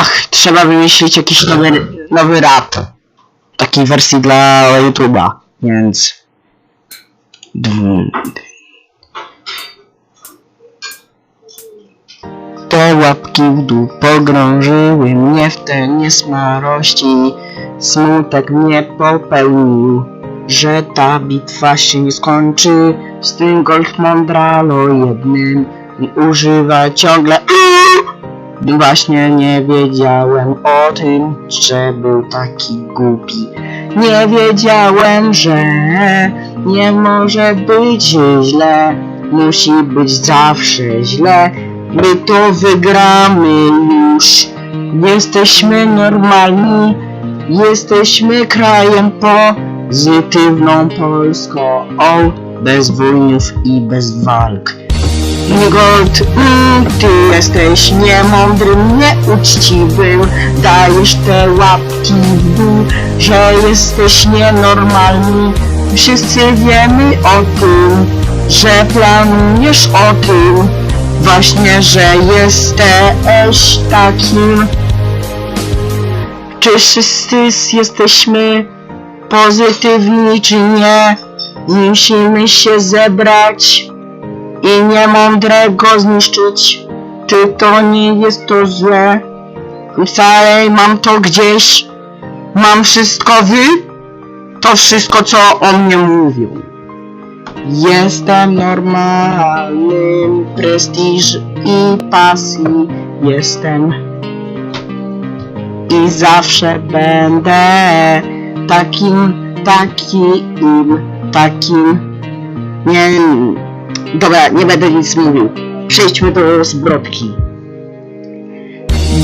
Ach, trzeba wymyślić jakiś nowy, nowy rap. Takiej wersji dla YouTube'a, więc... Te łapki w dół pogrążyły mnie w te niesmarości. Smutek mnie popełnił, że ta bitwa się nie skończy. Z tym Gold Mondralo jednym i używa ciągle. Właśnie nie wiedziałem o tym, że był taki głupi. Nie wiedziałem, że nie może być źle. Musi być zawsze źle. My to wygramy już. Jesteśmy normalni. Jesteśmy krajem pozytywną Polską. Bez wojnów i bez walk. Gold, mm, ty jesteś niemądrym, nieuczciwym Dajesz te łapki w dół, że jesteś nienormalny. Wszyscy wiemy o tym, że planujesz o tym. Właśnie, że jesteś takim. Czy wszyscy jesteśmy pozytywni, czy nie? Musimy się zebrać i niemądrego zniszczyć. Czy to nie jest to złe? Wcale mam to gdzieś. Mam wszystko wy? To wszystko co o mnie mówią. Jestem normalnym, prestiż i pasji jestem. I zawsze będę takim, takim, takim. Nie, Dobra, nie będę nic mówił. Przejdźmy do zbrodki.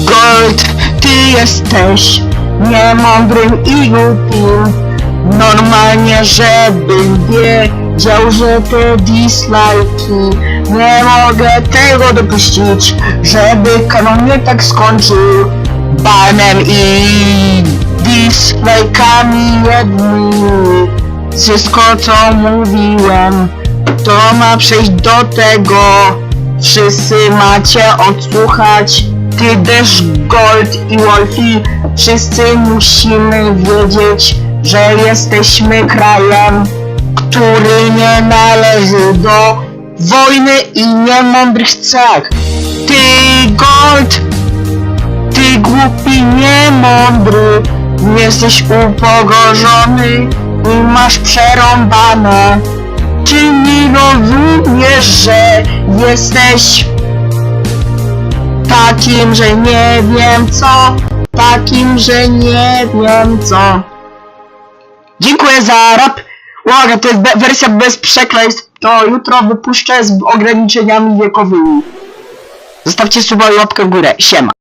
Gold, ty jesteś niemądrym i głupim. Normalnie, żebym wiedział, że te dislajki Nie mogę tego dopuścić, żeby kanon mnie tak skończył Banem i dislajkami jednymi Wszystko co mówiłem to ma przejść do tego. Wszyscy macie odsłuchać. Ty też Gold i Wolfie. Wszyscy musimy wiedzieć, że jesteśmy krajem, który nie należy do wojny i niemądrych cech. Ty Gold, ty głupi, niemądry, jesteś upogorzony i masz przerąbane. Czy nie rozumiesz, że jesteś takim, że nie wiem co? Takim, że nie wiem co. Dziękuję za rap. Uwaga, to jest be wersja bez przekleństw. To jutro wypuszczę z ograniczeniami wiekowymi. Zostawcie suba i łapkę w górę. Siema.